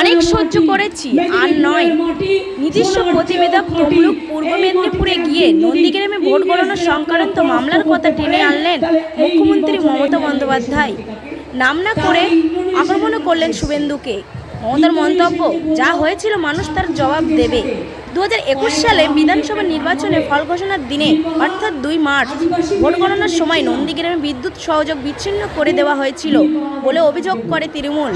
অনেক সহ্য করেছি, আর নয়। নিজস্ব প্রতিবেদক তমলুক পূর্ব মেদিনীপুরে গিয়ে নন্দীগ্রামে ভোট গণনার সংক্রান্ত মামলার কথা টেনে আনলেন মুখ্যমন্ত্রী মমতা বন্দ্যোপাধ্যায়। নাম না করে আক্রমণও করলেন শুভেন্দুকে। মমতার মন্তব্য যা হয়েছিল মানুষ তার জবাব দেবে। দু হাজার একুশ সালে বিধানসভা নির্বাচনে ফল ঘোষণার দিনে, অর্থাৎ দুই মার্চ, ভোট গণনার সময় নন্দীগ্রামে বিদ্যুৎ সহযোগ বিচ্ছিন্ন করে দেওয়া হয়েছিল বলে অভিযোগ করে তৃণমূল।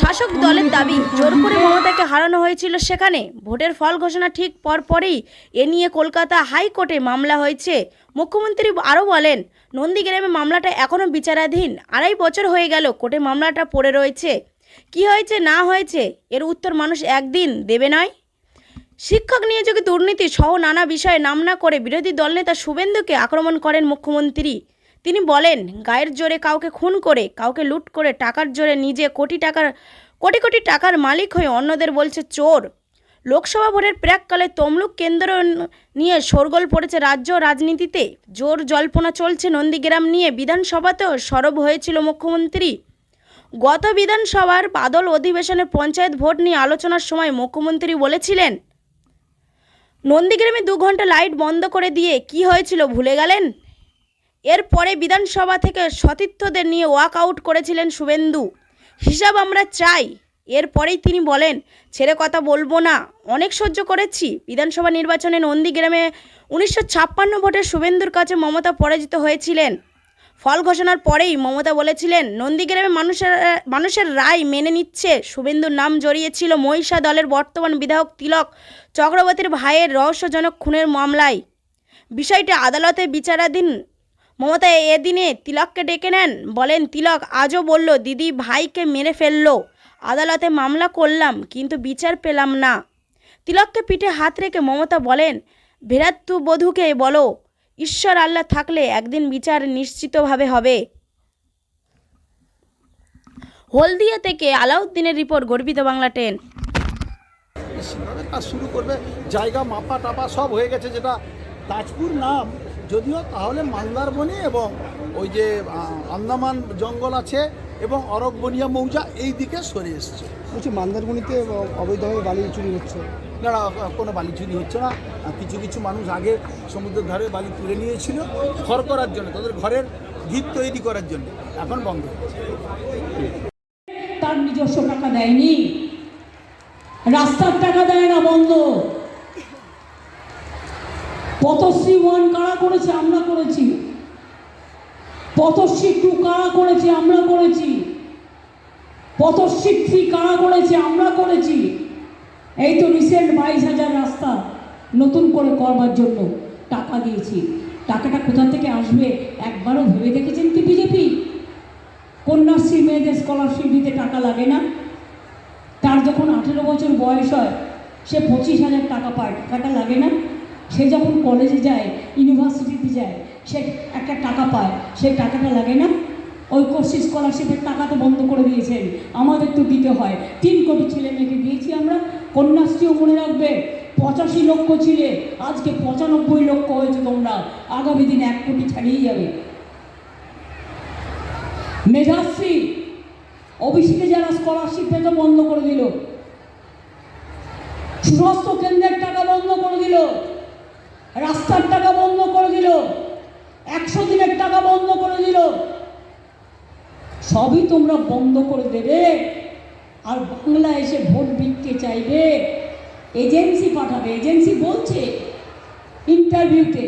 শাসক দলের দাবি, জোর করে মমতাকে হারানো হয়েছিল সেখানে। ভোটের ফল ঘোষণা ঠিক পরপরই এ নিয়ে কলকাতা হাইকোর্টে মামলা হয়েছে। মুখ্যমন্ত্রী আরও বলেন, নন্দীগ্রামে মামলাটা এখনও বিচারাধীন। আড়াই বছর হয়ে গেল কোর্টে মামলাটা পড়ে রয়েছে। কি হয়েছে, না হয়েছে, এর উত্তর মানুষ একদিন দেবে নয়। শিক্ষক নিয়োগে দুর্নীতি সহ নানা বিষয়ে নাম না করে বিরোধী দলনেতা শুভেন্দুকে আক্রমণ করেন মুখ্যমন্ত্রী। তিনি বলেন, গায়ের জোরে কাউকে খুন করে, কাউকে লুট করে টাকার জোরে নিজে কোটি টাকার, কোটি কোটি টাকার মালিক হয়ে অন্যদের বলছে চোর। লোকসভা ভোটের প্রাককালে তমলুক কেন্দ্র নিয়ে শোরগোল পড়েছে রাজ্য রাজনীতিতে। জোর জল্পনা চলছে নন্দীগ্রাম নিয়ে, বিধানসভাতেও সরব হয়েছিল মুখ্যমন্ত্রী। গত বিধানসভার বাদল অধিবেশনে পঞ্চায়েত ভোট নিয়ে আলোচনার সময় মুখ্যমন্ত্রী বলেছিলেন নন্দীগ্রামে দু ঘণ্টা লাইট বন্ধ করে দিয়ে কি হয়েছিল ভুলে গেলেন? এরপরে বিধানসভা থেকে সতীর্থদের নিয়ে ওয়াক আউট করেছিলেন শুভেন্দু। হিসাব আমরা চাই। এরপরেই তিনি বলেন, ছেড়ে কথা বলব না। অনেক সহ্য করেছি। বিধানসভা নির্বাচনে নন্দীগ্রামে উনিশশো ছাপ্পান্ন ভোটে শুভেন্দুর কাছে মমতা পরাজিত হয়েছিলেন। ফল ঘোষণার পরেই মমতা বলেছিলেন, নন্দীগ্রামে মানুষের মানুষের রায় মেনে নিচ্ছে। শুভেন্দুর নাম জড়িয়েছিল মহিষা দলের বর্তমান বিধায়ক তিলক চক্রবর্তীর ভাইয়ের রহস্যজনক খুনের মামলায়। বিষয়টি আদালতে বিচারাধীন। মমতা এদিনে তিলককে ডেকে নেন। বলেন, তিলক আজও বলল, দিদি ভাইকে মেরে ফেলল। আদালতে মামলা করলাম, কিন্তু বিচার পেলাম না। তিলককে পিঠে হাত রেখে মমতা বলেন ভেরাত্তু বধূকে বলো ঈশ্বর আল্লাহ থাকলে একদিন বিচার নিশ্চিতভাবে হবে। হলদিয়া থেকে আলাউদ্দিনের রিপোর্ট গর্বিত বাংলা টেন। কাজ শুরু করবে জায়গা মাপা টাপা সব হয়ে গেছে যেটা তাজপুর নাম। যদিও তাহলে মান্দারবনি এবং ওই যে আন্দামান জঙ্গল আছে এবং অরকবনিয়া মৌজা এই দিকে সরে এসছে। বলছি মান্দারমণিতে অবৈধভাবে বালি চুরি হচ্ছে। না কোনো বালি চুরি হচ্ছে না। কিছু কিছু মানুষ আগে সমুদ্রের ধারে বালি তুলে নিয়েছিল, ঘর করার জন্য, তাদের ঘরের ভিত তৈরি করার জন্য। এখন বন্ধ। তার নিজস্ব টাকা দেয়নি। রাস্তার টাকা দেয় না বন্ধ। পথশ্রী ওয়ান কারা করেছে? আমরা করেছি। পথশ্রী টু কারা করেছে? আমরা করেছি। পথশ্রী থ্রি কারা করেছে? আমরা করেছি। এই তো রিসেন্ট বাইশ হাজার রাস্তা নতুন করে করবার জন্য টাকা দিয়েছি। টাকাটা কোথা থেকে আসবে একবারও ভেবে দেখেছেন কি বিজেপি কন্যাশ্রী, মেয়েদের স্কলারশিপ দিতে টাকা লাগে না। তার যখন আঠেরো বছর বয়স হয়, সে পঁচিশ হাজার টাকা পায়। টাকাটা লাগে না। সে যখন কলেজে যায় ইউনিভার্সিটিতে যায়, সে একটা টাকা পায়। সে টাকাটা লাগে না। ঐক্যশ্রী স্কলারশিপের টাকা তো বন্ধ করে দিয়েছেন। আমাদের তো দিতে হয়। তিন কোটি ছেলে মেয়েকে দিয়েছি আমরা। কন্যাশ্রীও মনে রাখবে, পঁচাশি লক্ষ ছিলে। আজকে পঁচানব্বই লক্ষ হয়েছে তোমরা। আগামী দিনে এক কোটি ছাড়িয়ে যাবে। মেধাশ্রী ওবিসিতে যারা স্কলারশিপ পেত বন্ধ করে দিল। সুস্বাস্থ্য কেন্দ্রের টাকা বন্ধ করে দিল। রাস্তার টাকা বন্ধ করে দিল। একশো দিনের টাকা বন্ধ করে দিল। সবই তোমরা বন্ধ করে দেবে। আর বাংলা এসে ভোট বিকতে চাইবে। এজেন্সি পাঠাবে। এজেন্সি বলছে ইন্টারভিউতে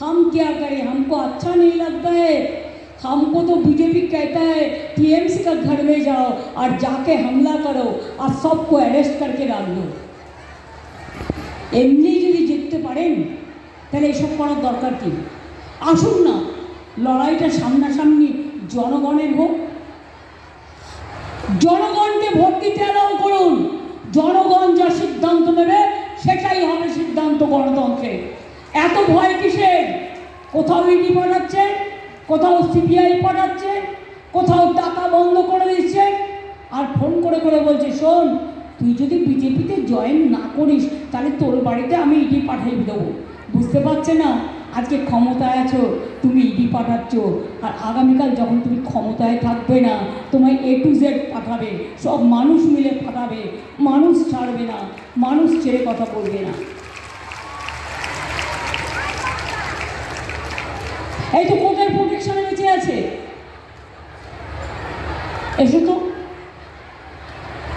হাম কে करें हमको আচ্ছা নেই लगता है हमको तो बीजेपी कहता है टीएमसी का घर में যাও আর যাকে হামলা করো আর सबको অ্যারেস্ট করকে রাখ দো এমনি যদি জিততে পারেন, তাহলে এসব করার দরকার কি? আসুন না, লড়াইটা সামনাসামনি জনগণের হোক জনগণকে ভোট দিতে অ্যালাউ করুন। জনগণ যা সিদ্ধান্ত নেবে, সেটাই হবে সিদ্ধান্ত গণতন্ত্রে এত ভয় কিসের? কোথাও ইডি পাঠাচ্ছে, কোথাও সিবিআই পাঠাচ্ছে, কোথাও টাকা বন্ধ করে দিচ্ছে, আর ফোন করে করে বলছে, শোন, তুই যদি বিজেপিতে জয়েন না করিস, তাহলে তোর বাড়িতে আমি ইডি পাঠিয়ে দেবো। বুঝতে পারছে না? আজকে ক্ষমতায় আছো, তুমি ইডি পাঠাচ্ছ। আর আগামীকাল যখন তুমি ক্ষমতায় থাকবে না, তোমায় এ টু জেড পাঠাবে। সব মানুষ মিলে পাঠাবে। মানুষ ছাড়বে না। মানুষ ছেড়ে কথা বলবে না। এই তো কোর্টের প্রোটেকশনে বেঁচে আছে। এসো তো।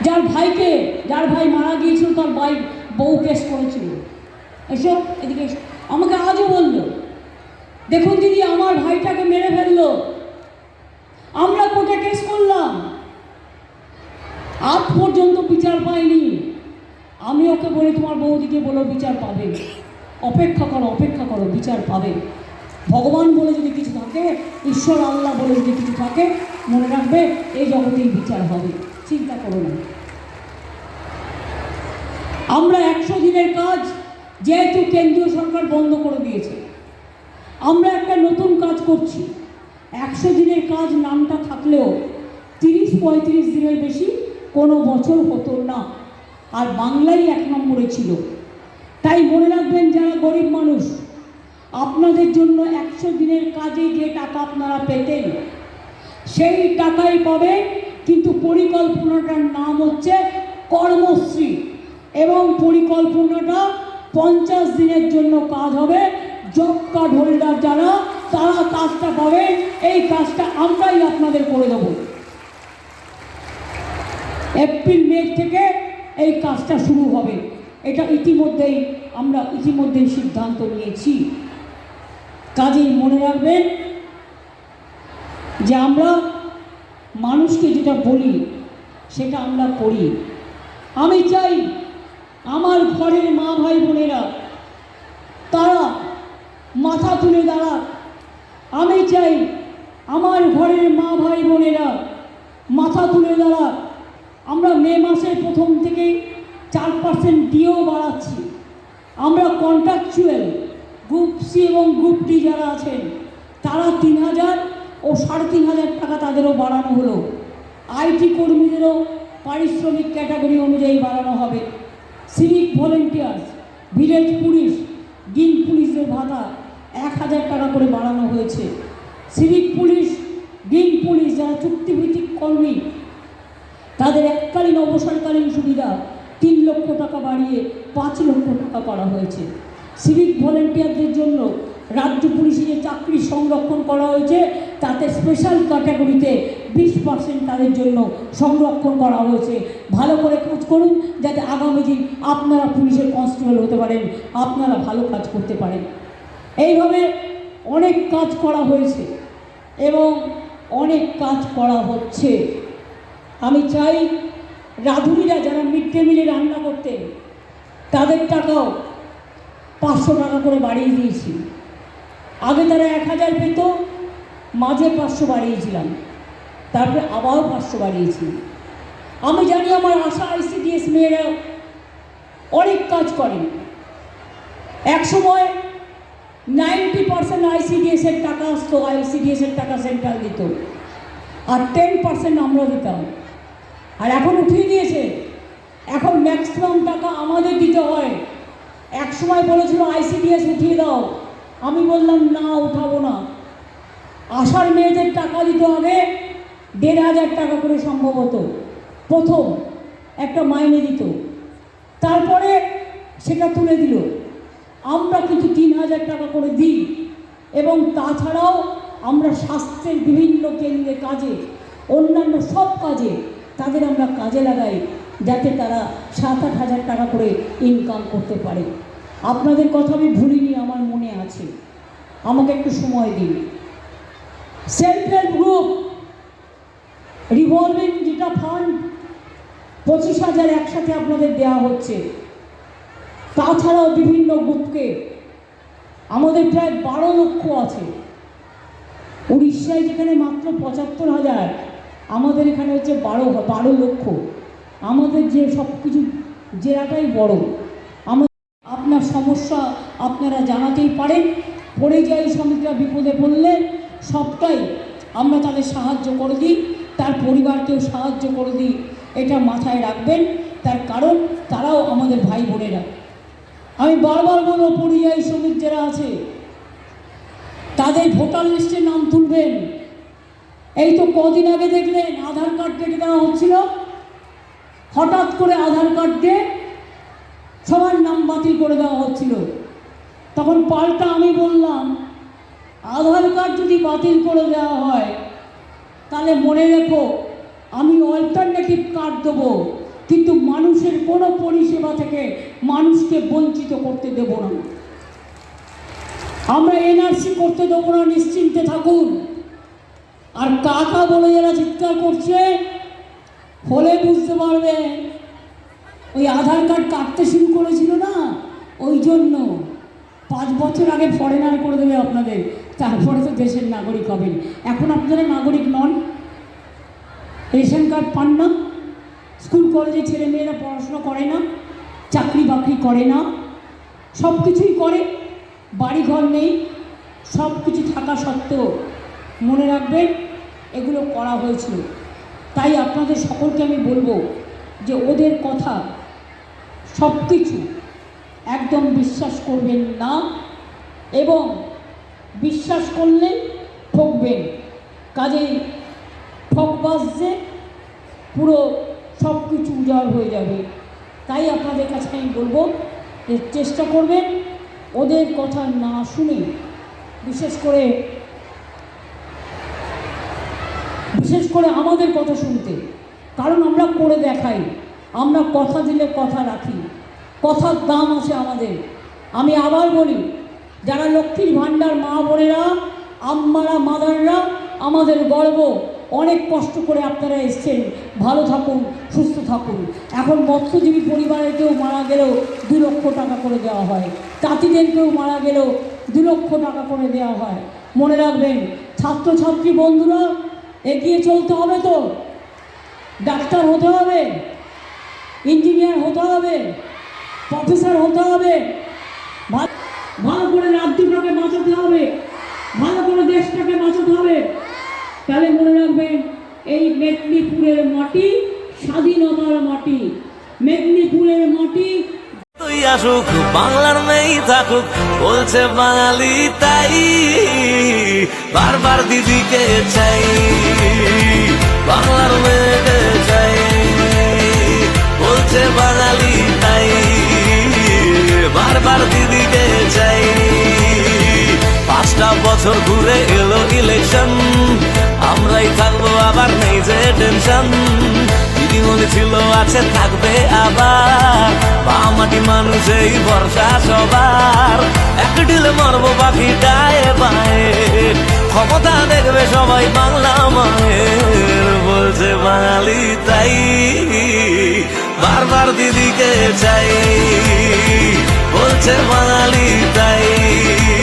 যার ভাইকে, যার ভাই মারা গিয়েছিল, তার ভাই বউ কেস করেছিল। এসব এদিকে। আমাকে আজও বলল, দেখুন দিদি, আমার ভাইটাকে মেরে ফেলল। আমরা কোর্টে কেস করলাম। আজ পর্যন্ত বিচার পাইনি। আমি ওকে বলি, তোমার বৌদিকে বলো বিচার পাবে। অপেক্ষা করো অপেক্ষা করো, বিচার পাবে। ভগবান বলে যদি কিছু থাকে, ঈশ্বর আল্লাহ বলে যদি কিছু থাকে, মনে রাখবে, এই জগতেই বিচার হবে। চিন্তা করো না। আমরা একশো দিনের কাজ যেহেতু কেন্দ্রীয় সরকার বন্ধ করে দিয়েছে। আমরা একটা নতুন কাজ করছি। একশো দিনের কাজ নামটা থাকলেও তিরিশ পঁয়ত্রিশ দিনের বেশি কোনো বছর হতো না। আর বাংলাই এক নম্বরে ছিল। তাই মনে রাখবেন যারা গরিব মানুষ, আপনাদের জন্য একশো দিনের কাজে যে টাকা আপনারা পেতেন, সেই টাকাই পাবে কিন্তু পরিকল্পনাটার নাম হচ্ছে কর্মশ্রী। এবং পরিকল্পনাটা পঞ্চাশ দিনের জন্য কাজ হবে। জব কার্ড হোল্ডার যারা, তারা কাজটা পাবে। এই কাজটা আমরাই আপনাদের করে দেবো। এপ্রিল, মে থেকে এই কাজটা শুরু হবে। এটা ইতিমধ্যেই, আমরা ইতিমধ্যেই সিদ্ধান্ত নিয়েছি। কাজেই মনে রাখবেন যে আমরা মানুষকে যেটা বলি, সেটা আমরা করি। আমি চাই আমার ঘরের মা ভাই বোনেরা, তারা মাথা তুলে দাঁড়াক। আমি চাই আমার ঘরের মা ভাই বোনেরা মাথা তুলে দাঁড়াক। আমরা মে মাসের প্রথম থেকেই চার পার্সেন্ট দিয়েও বাড়াচ্ছি। আমরা কন্ট্রাকচুয়াল গ্রুপ সি এবং গ্রুপ ডি যারা আছেন, তারা তিন হাজার ও সাড়ে তিন হাজার টাকা তাদেরও বাড়ানো হলো। আইটি কর্মীদেরও পারিশ্রমিক ক্যাটাগরি অনুযায়ী বাড়ানো হবে। Civic volunteers village police green পুলিশের ভাতা এক হাজার টাকা করে বাড়ানো হয়েছে। সিভিক পুলিশ গ্রিন পুলিশ যারা চুক্তিভিত্তিক কর্মী, তাদের এককালীন অবসরকালীন সুবিধা তিন লক্ষ টাকা বাড়িয়ে পাঁচ লক্ষ টাকা করা হয়েছে। সিভিক ভলেন্টিয়ারদের জন্য রাজ্য পুলিশে যে চাকরি সংরক্ষণ করা হয়েছে, তাতে স্পেশাল ক্যাটাগরিতে বিশ পার্সেন্ট তাদের জন্য সংরক্ষণ করা হয়েছে। ভালো করে খোঁজ করুন, যাতে আগামী দিন আপনারা পুলিশের কনস্টেবল হতে পারেন, আপনারা ভালো কাজ করতে পারেন। এইভাবে অনেক কাজ করা হয়েছে এবং অনেক কাজ করা হচ্ছে। আমি চাই রাঁধুনিরা যারা মিড ডে মিলে রান্না করতেন, তাদের টাকাও পাঁচশো টাকা করে বাড়িয়ে দিয়েছি। আগে তারা এক হাজার পেত, মাঝে পাঁচশো বাড়িয়েছিলাম, তারপরে আবার পাঁচশো বাড়িয়েছি। আমি জানি আমার আশা আইসিডিএস মেয়েরা অনেক কাজ করেন এক সময় নাইনটি পার্সেন্ট আইসিডিএসের টাকা আসতো আইসিডিএসের টাকা সেন্ট্রাল দিত। আর টেন পার্সেন্ট আমরা দিতাম। আর এখন উঠিয়ে দিয়েছে। এখন ম্যাক্সিমাম টাকা আমাদের দিতে হয়। এক সময় বলেছিল আইসিডিএস উঠিয়ে দাও। আমি বললাম, না, উঠাবো না। আশার মেয়েদের টাকা দিতে হবে, দেড় হাজার টাকা করে সম্ভবত প্রথম একটা মাইনে দিত। তারপরে সেটা তুলে দিল। আমরা কিন্তু তিন হাজার টাকা করে দিই এবং তাছাড়াও আমরা স্বাস্থ্যের বিভিন্ন কেন্দ্রে কাজে, অন্যান্য সব কাজে তাদের আমরা কাজে লাগাই যাতে তারা সাত আট হাজার টাকা করে ইনকাম করতে পারে। আপনাদের কথা আমি ভুলিনি, আমার মনে আছে। আমাকে একটু সময় দিন। সেলফ হেল্প গ্রুপ রিভলভিং যেটা ফান্ড পঁচিশ হাজার একসাথে আপনাদের দেওয়া হচ্ছে। তাছাড়াও বিভিন্ন গ্রুপকে আমাদের প্রায় বারো লক্ষ আছে। উড়িষ্যায় যেখানে মাত্র পঁচাত্তর হাজার, আমাদের এখানে হচ্ছে বারো বারো লক্ষ। আমাদের যে সব কিছু জেলাটাই বড়। আমাদের আপনার সমস্যা আপনারা জানাতেই পারেন। পড়ে পরিযায়ী শ্রমিকরা বিপদে পড়লে সবটাই আমরা তাদের সাহায্য করে দিই। তার পরিবারকেও সাহায্য করে দিই। এটা মাথায় রাখবেন। তার কারণ তারাও আমাদের ভাই বোনেরা। আমি বারবার বলব পরিযায়ী শ্রমিক যারা আছে, তাদের ভোটার লিস্টে নাম তুলবেন। এই তো কদিন আগে দেখলেন, আধার কার্ড কেটে দেওয়া হচ্ছিল। হঠাৎ করে আধার কার্ডকে সবার নাম বাতিল করে দেওয়া হচ্ছিল। তখন পাল্টা আমি বললাম, আধার কার্ড যদি বাতিল করে দেওয়া হয়, তাহলে মনে রেখো আমি অল্টারনেটিভ কার্ড দেবো, কিন্তু মানুষের কোনো পরিষেবা থেকে মানুষকে বঞ্চিত করতে দেব না। আমরা এনআরসি করতে দেবো না, নিশ্চিন্তে থাকুন। আর কাকা বলে যারা চিৎকার করছে, হলে বুঝতে পারবে, ওই আধার কার্ড কাটতে শুরু করেছিল না? ওই জন্য পাঁচ বছর আগে ফরেনার করে দেবে আপনাদের, তারপরে তো দেশের নাগরিক হবেন। এখন আপনারা নাগরিক নন। রেশন কার্ড পান না, স্কুল কলেজে ছেলে মেয়েরা পড়াশোনা করে না, চাকরি বাকরি করে না সব কিছুই করে বাড়ি ঘর নেই সব কিছু থাকা সত্ত্বেও মনে রাখবেন এগুলো করা হয়েছিল। তাই আপনাদের সকলকে আমি বলব যে ওদের কথা সব কিছু একদম বিশ্বাস করবেন না এবং বিশ্বাস করলে ঠকবেন। কাজেই ঠকবাজে পুরো সব কিছু উজাড় হয়ে যাবে। তাই আপনাদের কাছে আমি বলব যে চেষ্টা করবেন ওদের কথা না শুনে, বিশেষ করে বিশেষ করে আমাদের কথা শুনতে। কারণ আমরা করে দেখাই, আমরা কথা দিলে কথা রাখি, কথার দাম আছে আমাদের। আমি আবার বলি, যারা লক্ষ্মীর ভাণ্ডার মা বোনেরা, আম্মারা, মাদাররা, আমাদের গর্ব। অনেক কষ্ট করে আপনারা এসছেন। ভালো থাকুন, সুস্থ থাকুন। এখন মৎস্যজীবী পরিবারের কেউ মারা গেলেও দু লক্ষ টাকা করে দেওয়া হয়। তাঁতিদের কেউ মারা গেলেও দু লক্ষ টাকা করে দেওয়া হয়। মনে রাখবেন, ছাত্রছাত্রী বন্ধুরা, এগিয়ে চলতে হবে তো। ডাক্তার হতে হবে, ইঞ্জিনিয়ার হতে হবে, প্রফেসর হতে হবে। ভালো করে রাজ্যটাকে বাঁচাতে হবে। ভালো করে দেশটাকে বাঁচাতে হবে। তাহলে মনে রাখবেন, এই মেদিনীপুরের মাটি স্বাধীনতার মাটি। মেদিনীপুরের মাটি আসুক, বাংলার মেয়ে থাকুক, বলছে বাঙালি তাই। বারবার দিদিকে চাই, বাংলার মেয়েকে চাই, বলছে বাঙালি তাই। বারবার দিদিকে চাই। পাঁচটা বছর ঘুরে এলো ইলেকশন আমরাই থাকব আবার নেই যে টেনশন দিদিমণি ছিল আছে, থাকবে আবার। বামাটি মানুষ এই ভরসা সবার। এক ঢিলে মারবো পাখি ডায়ে পায়ে। ক্ষমতা দেখবে সবাই বাংলা মায়ের। বলছে বাঙালি তাই। বারবার দিদিকে চাই। বলছে বাঙালি তাই।